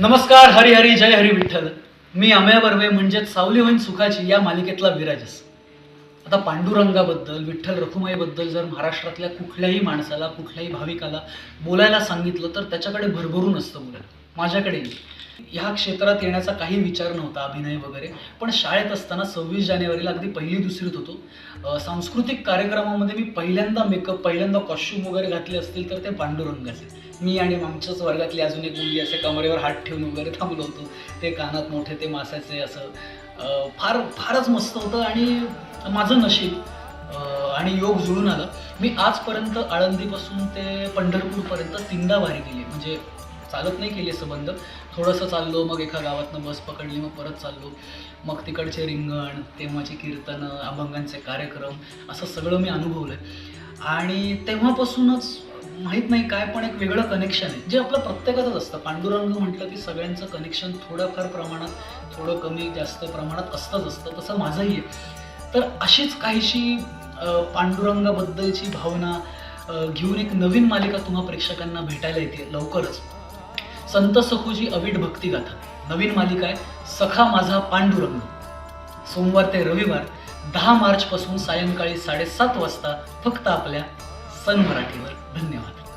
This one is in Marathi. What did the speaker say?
नमस्कार हरी हरी जय हरी विठ्ठल. मी अमय बर्वे म्हणजेच सावली होईन सुखाची या मालिकेतला विराजस. आता पांडुरंगाबद्दल विठ्ठल रखुमाईबद्दल जर महाराष्ट्रातल्या कुठल्याही माणसाला कुठल्याही भाविकाला बोलायला सांगितलं तर त्याच्याकडे भरभरून असतं बोलायला. माझ्याकडे ह्या क्षेत्रात येण्याचा काही विचार नव्हता अभिनय वगैरे. पण शाळेत असताना सव्वीस जानेवारीला अगदी पहिली दुसरीत होतो. सांस्कृतिक कार्यक्रमामध्ये मी पहिल्यांदा मेकअप पहिल्यांदा कॉस्ट्यूम वगैरे घातले असतील तर ते पांडुरंगाचे. मी आणि आमच्याच वर्गातली अजून एक मुलगी असे कमरेवर हात ठेवून वगैरे थांबलो होतो. ते कानात मोठे ते मासाचे असं फार फारच मस्त होतं आणि माझं नशीब आणि योग जुळून आलं. मी आजपर्यंत आळंदीपासून ते पंढरपूरपर्यंत तीनदा वारी गेली म्हणजे चालत नाही केली संबंध थोडंसं चाललो मग एका गावातनं बस पकडली मग परत चाललो. मग तिकडचे रिंगण तेव्हाची कीर्तनं अभंगांचे कार्यक्रम असं सगळं मी अनुभवलं आहे आणि तेव्हापासूनच माहीत नाही काय पण एक वेगळं कनेक्शन आहे. जे आपलं प्रत्येकाचंच असतं. पांडुरंग म्हटलं की सगळ्यांचं कनेक्शन थोडंफार प्रमाणात थोडं कमी जास्त प्रमाणात असतंच असतं. तसं माझंही आहे. तर अशीच काहीशी पांडुरंगाबद्दलची भावना घेऊन एक नवीन मालिका तुम्हा प्रेक्षकांना भेटायला येते लवकरच. संत सखुजी अविट भक्तिगाथा नवीन मालिका आहे सखा माझा पांडुरंग. सोमवार ते रविवार दहा मार्चपासून सायंकाळी साडेसात वाजता फक्त आपल्या सन मराठीवर. धन्यवाद.